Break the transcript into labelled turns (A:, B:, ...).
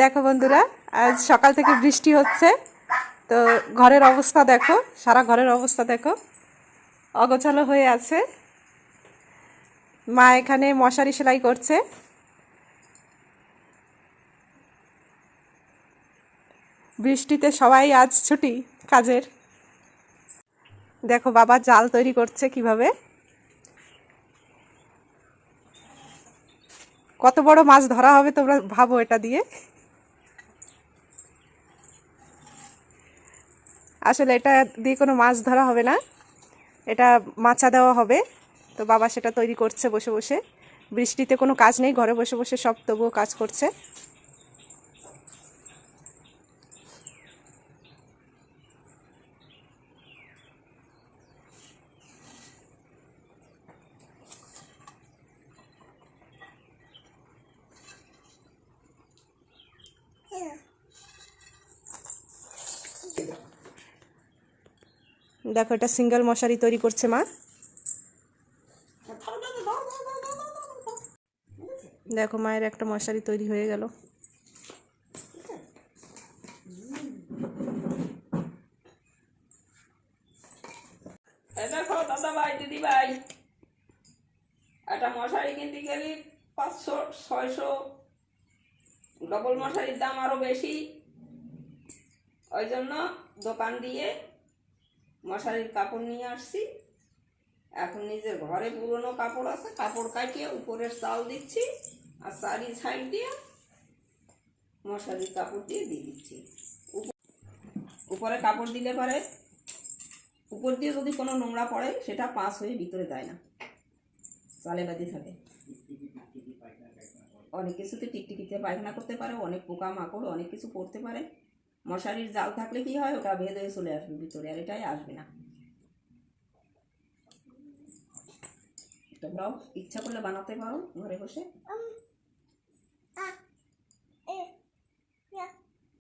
A: দেখো বন্ধুরা, আজ সকাল থেকে বৃষ্টি হচ্ছে। তো ঘরের অবস্থা দেখো, সারা ঘরের অবস্থা দেখো। অগোছালো হয়ে আছে। মা এখানে মশারি সেলাই করছে। বৃষ্টিতে সবাই আজ ছুটি কাজের। দেখো বাবা জাল তৈরি করছে কীভাবে। কত বড় মাছ ধরা হবে তোমরা ভাবো এটা দিয়ে। আসলে এটা দিয়ে কোনো মাছ ধরা হবে না। এটা মাছা দেওয়া হবে। তো বাবা সেটা তৈরি করছে বসে বসে। বৃষ্টিতে কোনো কাজ নেই, ঘরে বসে বসে সব তবুও কাজ করছে। দেখো, এটা সিঙ্গেল মশারি তৈরি করছে মা। দেখো, মায়ের একটা মশারি তৈরি হয়ে গেল।
B: দাদা ভাই একটা মশারি কিনতে গেলে পাঁচশো ডবল মশারির দাম আরও বেশি। ওই জন্য দোকান দিয়ে মশারির কাপড় নিয়ে আসছি। এখন নিজের ঘরে পুরনো কাপড় আছে, কাপড় কাটিয়ে উপরের চাল দিচ্ছি আর চারি সাইড দিয়ে মশারির কাপড় দিয়ে দিয়ে দিচ্ছি। উপ- উপরে কাপড় দিলে পরে উপর দিয়ে যদি কোনো নোংরা পড়ে, সেটা পাস হয়ে ভিতরে যায় না। চালে বাদি থাকে। অনেক কিছুতে টিকটিকিতে পায়খানা করতে পারে, অনেক পোকা মাকড় অনেক কিছু পড়তে পারে। মশারির জাল থাকলে কি হয়? ওটা ভেদ হয়ে চলে আসবে ভিতরে, আর এটাই আসবে না। তোমরাও ইচ্ছা করলে বানাতে পারো ঘরে বসে।